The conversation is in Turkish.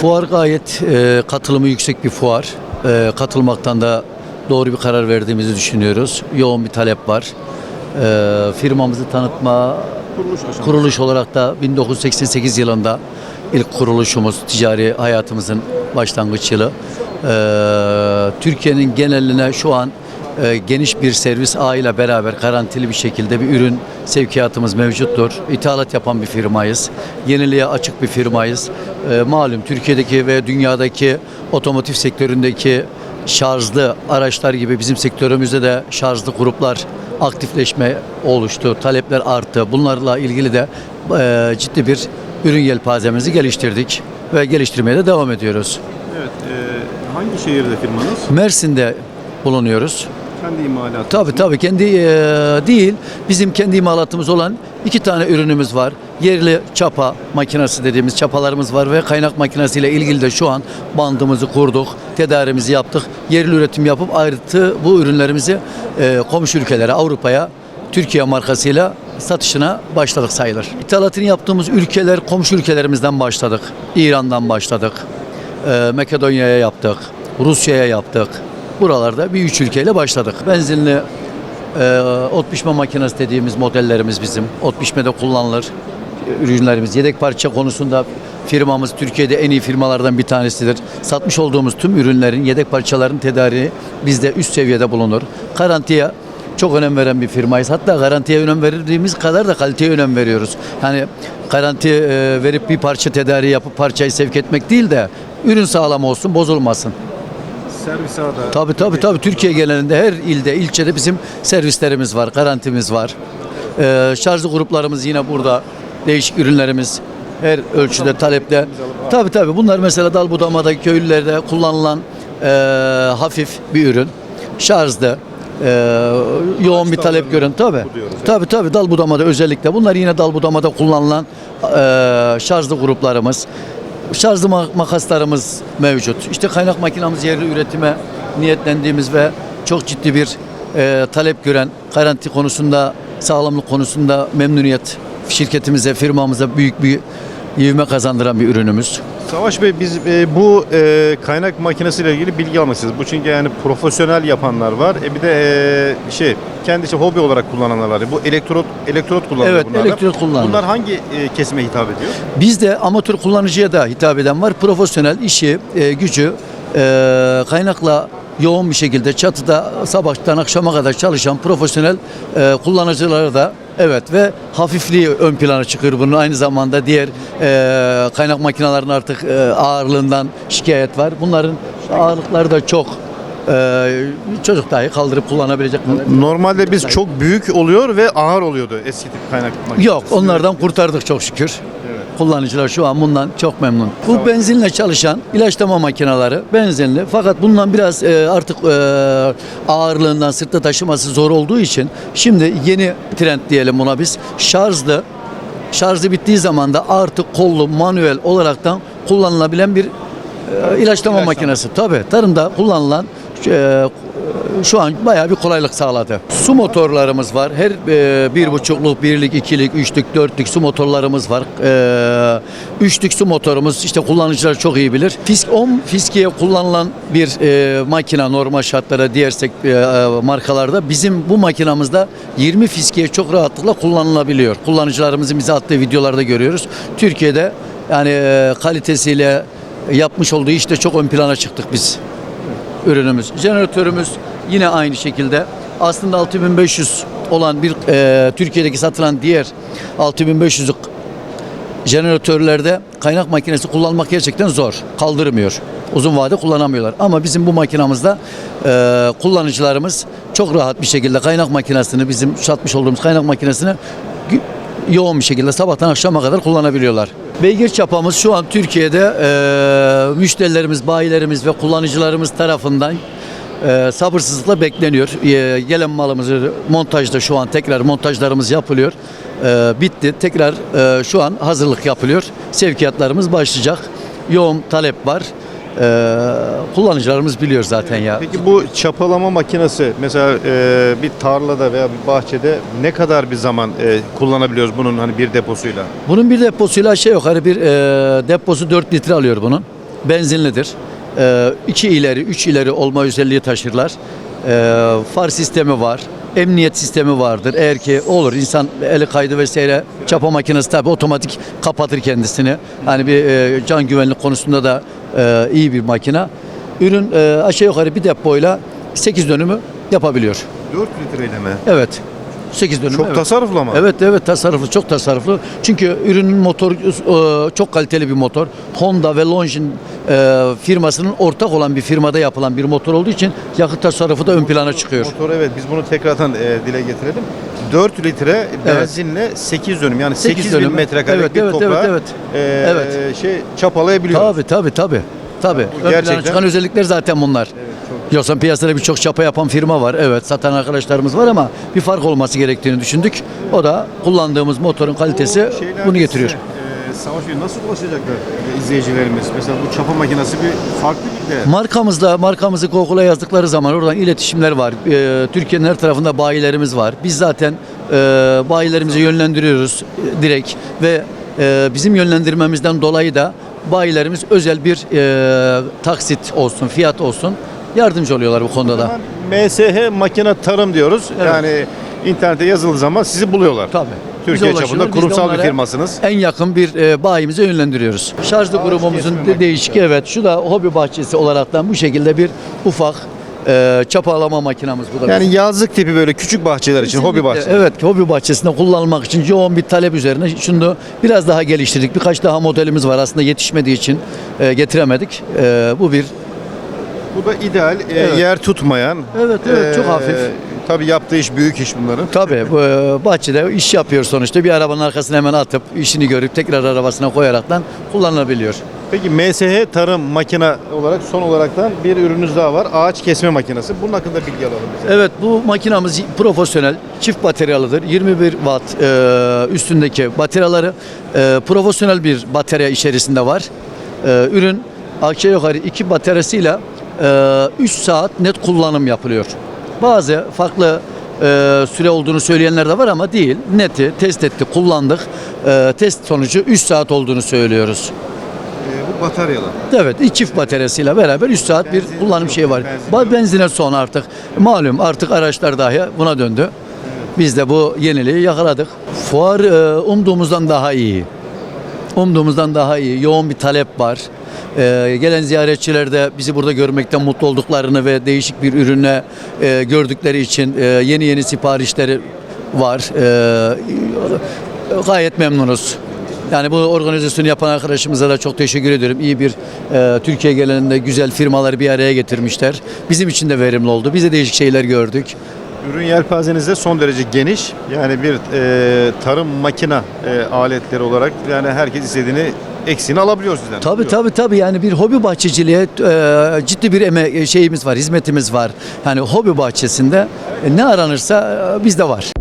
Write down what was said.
Fuar gayet e, katılımı yüksek bir fuar. E, katılmaktan da doğru bir karar verdiğimizi düşünüyoruz. Yoğun bir talep var. E, firmamızı tanıtma Kuruluş aşaması. kuruluş olarak da 1988 yılında ilk kuruluşumuz, ticari hayatımızın başlangıç yılı. E, Türkiye'nin geneline şu an e, geniş bir servis ağıyla beraber garantili bir şekilde bir ürün sevkiyatımız mevcuttur. İthalat yapan bir firmayız. Yeniliğe açık bir firmayız. E, malum Türkiye'deki ve dünyadaki otomotiv sektöründeki şarjlı araçlar gibi bizim sektörümüzde de şarjlı gruplar aktifleşme oluştu. Talepler arttı. Bunlarla ilgili de e, ciddi bir ürün yelpazemizi geliştirdik ve geliştirmeye de devam ediyoruz. Evet. e, hangi şehirde firmanız? Mersin'de bulunuyoruz. Kendi imalatı. Tabii tabii kendi e, değil bizim kendi imalatımız olan iki tane ürünümüz var. Yerli çapa makinesi dediğimiz çapalarımız var ve kaynak makinesiyle ilgili de şu an bandımızı kurduk, tedarimizi yaptık. Yerli üretim yapıp ayrıtı bu ürünlerimizi e, komşu ülkelere, Avrupa'ya Türkiye markasıyla satışına başladık sayılır. İthalatını yaptığımız ülkeler komşu ülkelerimizden başladık. İran'dan başladık. E, Makedonya'ya yaptık. Rusya'ya yaptık. Buralarda bir üç ülkeyle başladık. Benzinli e, ot biçme makinesi dediğimiz modellerimiz bizim. Ot biçmede kullanılır ürünlerimiz. Yedek parça konusunda firmamız Türkiye'de en iyi firmalardan bir tanesidir. Satmış olduğumuz tüm ürünlerin yedek parçaların tedariği bizde üst seviyede bulunur. Garantiye çok önem veren bir firmayız. Hatta garantiye önem verdiğimiz kadar da kaliteye önem veriyoruz. Yani garanti e, verip bir parça tedariği yapıp parçayı sevk etmek değil de ürün sağlam olsun, bozulmasın. Servis ağda. Tabii tabii tabii Türkiye genelinde her ilde, ilçede bizim servislerimiz var, garantimiz var. Ee, şarjlı gruplarımız yine burada. Değişik ürünlerimiz her ölçüde, talepte. Tabii tabii bunlar mesela dal budamada köylülerde kullanılan e, hafif bir ürün. Şarjlı, e, yoğun bir talep gören tabii. Tabii tabii dal budamada özellikle. Bunlar yine dal budamada kullanılan e, şarjlı gruplarımız. Şarjlı ma- makaslarımız mevcut. İşte kaynak makinamız yerli üretime niyetlendiğimiz ve çok ciddi bir e, talep gören garanti konusunda, sağlamlık konusunda memnuniyet şirketimize, firmamıza büyük bir ivme kazandıran bir ürünümüz. Savaş Bey biz e, bu e, kaynak makinesiyle ilgili bilgi almak istiyoruz. Bu çünkü yani profesyonel yapanlar var. E, bir de e, şey kendi işte hobi olarak kullananlar var. Bu elektrot elektrot kullanıyor Evet, bunlar. da. elektrot kullanılır. Bunlar hangi e, kesime hitap ediyor? Bizde amatör kullanıcıya da hitap eden var. Profesyonel işi, e, gücü e, kaynakla yoğun bir şekilde çatıda sabahtan akşama kadar çalışan profesyonel e, kullanıcılara da evet ve hafifliği ön plana çıkıyor bunun aynı zamanda diğer e, kaynak makinelerinin artık e, ağırlığından şikayet var. Bunların ağırlıkları da çok e, çocuk dahi kaldırıp kullanabilecek Normalde biz çok büyük oluyor ve ağır oluyordu eski tip kaynak makinesi. Yok onlardan kurtardık çok şükür. Kullanıcılar şu an bundan çok memnun. Bu benzinle çalışan ilaçlama makineleri benzinli fakat bundan biraz e, artık e, ağırlığından sırtta taşıması zor olduğu için şimdi yeni trend diyelim buna biz şarjlı şarjı bittiği zaman da artık kollu manuel olaraktan kullanılabilen bir e, ilaçlama makinesi. Tabii tarımda kullanılan e, şu an bayağı bir kolaylık sağladı. Su motorlarımız var. Her e, bir buçukluk, birlik, ikilik, üçlük, dörtlük su motorlarımız var. E, üçlük su motorumuz işte kullanıcılar çok iyi bilir. Fisk 10 fiskiye kullanılan bir e, makine normal şartlara diğer sek- e, markalarda bizim bu makinamızda 20 fiskiye çok rahatlıkla kullanılabiliyor. Kullanıcılarımızın bize attığı videolarda görüyoruz. Türkiye'de yani e, kalitesiyle yapmış olduğu işte çok ön plana çıktık biz ürünümüz. Jeneratörümüz yine aynı şekilde. Aslında 6500 olan bir e, Türkiye'deki satılan diğer 6500'lük jeneratörlerde kaynak makinesi kullanmak gerçekten zor. Kaldırmıyor. Uzun vade kullanamıyorlar. Ama bizim bu makinamızda e, kullanıcılarımız çok rahat bir şekilde kaynak makinesini bizim satmış olduğumuz kaynak makinesini yoğun bir şekilde sabahtan akşama kadar kullanabiliyorlar. Beygir çapamız şu an Türkiye'de e, müşterilerimiz, bayilerimiz ve kullanıcılarımız tarafından e, sabırsızlıkla bekleniyor. E, gelen malımızı montajda şu an tekrar montajlarımız yapılıyor. E, bitti. Tekrar e, şu an hazırlık yapılıyor. Sevkiyatlarımız başlayacak. Yoğun talep var. E, kullanıcılarımız biliyor zaten ya. Peki bu çapalama makinesi mesela e, bir tarlada veya bir bahçede ne kadar bir zaman e, kullanabiliyoruz bunun hani bir deposuyla? Bunun bir deposuyla şey yok. Hani bir e, deposu 4 litre alıyor bunun. benzinlidir. E, iki ileri, üç ileri olma özelliği taşırlar. E, far sistemi var. Emniyet sistemi vardır. Eğer ki olur insan eli kaydı vesaire çapa makinesi tabi otomatik kapatır kendisini. Hani bir e, can güvenlik konusunda da e, iyi bir makina. Ürün e, aşağı yukarı bir depoyla 8 dönümü yapabiliyor. 4 litreyle mi? Evet. 8 dönüm. Çok evet. tasarruflu ama. Evet evet tasarruflu çok tasarruflu. Çünkü ürünün motoru e, çok kaliteli bir motor. Honda ve Longines e, firmasının ortak olan bir firmada yapılan bir motor olduğu için yakıt tasarrufu da ön plana çıkıyor. Motor evet biz bunu tekrardan e, dile getirelim. 4 litre benzinle 8 dönüm yani 8, Sekiz bin dönüm. metrekarelik Evet, bir evet, toprağı evet, e, Evet. şey çapalayabiliyor. Tabii tabii tabii. Tabii. bu Ön plana gerçekten- çıkan özellikler zaten bunlar. Yoksa piyasada birçok çapa yapan firma var. Evet satan arkadaşlarımız var ama bir fark olması gerektiğini düşündük. O da kullandığımız motorun kalitesi bunu getiriyor. e, Savaş nasıl ulaşacaklar izleyicilerimiz? Mesela bu çapa makinesi bir farklı bir de. Markamızla markamızı Google'a yazdıkları zaman oradan iletişimler var. Ee, Türkiye'nin her tarafında bayilerimiz var. Biz zaten e, bayilerimizi yönlendiriyoruz e, direkt ve e, bizim yönlendirmemizden dolayı da bayilerimiz özel bir e, taksit olsun, fiyat olsun yardımcı oluyorlar bu konuda da. MSH makine tarım diyoruz. Evet. Yani internete yazıldığı zaman sizi buluyorlar. Tabii. Türkiye çapında kurumsal bir firmasınız. En yakın bir e, bayimize yönlendiriyoruz. Şarjlı grubumuzun de- değişik evet şu da hobi bahçesi olaraktan bu şekilde bir ufak e, çapalama makinamız bu da. Yani yazlık tipi böyle küçük bahçeler için, hobi Kesinlikle, bahçesi. Evet, hobi bahçesinde kullanılmak için yoğun bir talep üzerine şunu biraz daha geliştirdik. Birkaç daha modelimiz var aslında yetişmediği için e, getiremedik. E, bu bir Bu da ideal, e, Evet. yer tutmayan. Evet, evet, çok hafif. Tabii yaptığı iş büyük iş bunların. tabii bu, e, bahçede iş yapıyor sonuçta. Bir arabanın arkasına hemen atıp işini görüp tekrar arabasına koyaraktan kullanılabiliyor. Peki MSH tarım makine olarak son olaraktan bir ürününüz daha var. Ağaç kesme makinesi. Bunun hakkında bilgi alalım bize. Evet bu makinamız profesyonel çift bataryalıdır. 21 watt e, üstündeki bataryaları e, profesyonel bir batarya içerisinde var. E, ürün aşağı yukarı iki bataryasıyla 3 saat net kullanım yapılıyor. Bazı farklı e, süre olduğunu söyleyenler de var ama değil. Neti test etti, kullandık. E, test sonucu 3 saat olduğunu söylüyoruz. Ee, bu bataryalı. Evet, iki çift bataryasıyla beraber 3 saat bir Benzin kullanım şeyi var. benzin Ba- yok. Benzine son artık. Malum artık araçlar dahi buna döndü. Biz de bu yeniliği yakaladık. Fuar e, umduğumuzdan daha iyi. Umduğumuzdan daha iyi. Yoğun bir talep var. E, gelen ziyaretçiler de bizi burada görmekten mutlu olduklarını ve değişik bir ürüne e, gördükleri için e, yeni yeni siparişleri var. E, gayet memnunuz. Yani bu organizasyonu yapan arkadaşımıza da çok teşekkür ediyorum. İyi bir e, Türkiye genelinde güzel firmaları bir araya getirmişler. Bizim için de verimli oldu. Biz de değişik şeyler gördük. Ürün yelpazenizde de son derece geniş. Yani bir e, tarım makina e, aletleri olarak yani herkes istediğini eksiğini alabiliyor sizden. Tabii tabii tabii yani bir hobi bahçeciliğe e, ciddi bir eme şeyimiz var, hizmetimiz var. Yani hobi bahçesinde e, ne aranırsa e, bizde var.